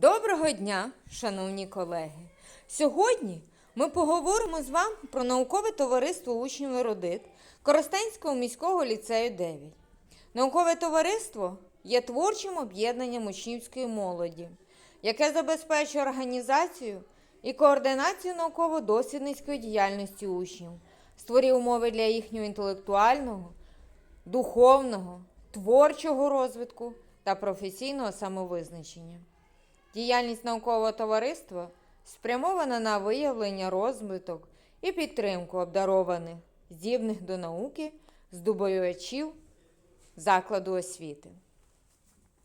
Доброго дня, шановні колеги! Сьогодні ми поговоримо з вами про наукове товариство учнів Ерудит Коростенського міського ліцею 9. Наукове товариство є творчим об'єднанням учнівської молоді, яке забезпечує організацію і координацію науково-дослідницької діяльності учнів, створює умови для їхнього інтелектуального, духовного, творчого розвитку та професійного самовизначення. Діяльність наукового товариства спрямована на виявлення, розвиток і підтримку обдарованих, здібних до науки, здобувачів закладу освіти.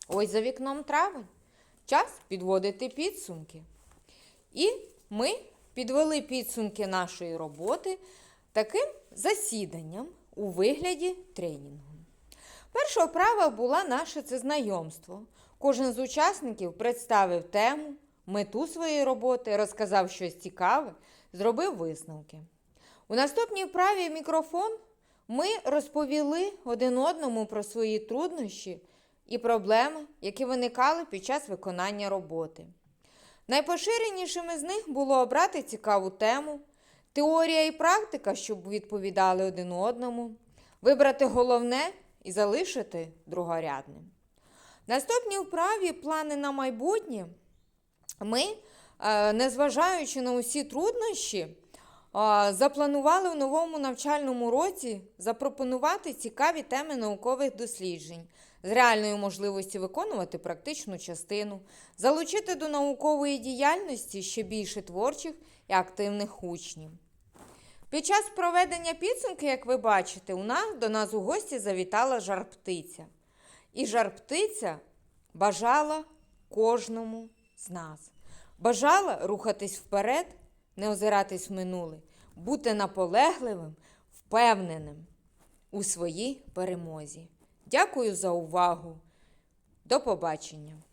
Ось за вікном травень. Час підводити підсумки. І ми підвели підсумки нашої роботи таким засіданням у вигляді тренінгу. Перша вправа була наше це знайомство. Кожен з учасників представив тему, мету своєї роботи, розказав щось цікаве, зробив висновки. У наступній вправі мікрофон ми розповіли один одному про свої труднощі і проблеми, які виникали під час виконання роботи. Найпоширенішими з них було обрати цікаву тему, теорія і практика, щоб відповідали один одному, вибрати головне і залишити другорядним. Наступній вправі плани на майбутнє ми, е, незважаючи на усі труднощі, е, запланували в новому навчальному році запропонувати цікаві теми наукових досліджень з реальною можливістю виконувати практичну частину, залучити до наукової діяльності ще більше творчих і активних учнів. Під час проведення підсумки, як ви бачите, у нас до нас у гості завітала жар-птиця. І жар-птиця бажала кожному з нас. Бажала рухатись вперед, не озиратись в минуле, бути наполегливим, впевненим у своїй перемозі. Дякую за увагу. До побачення!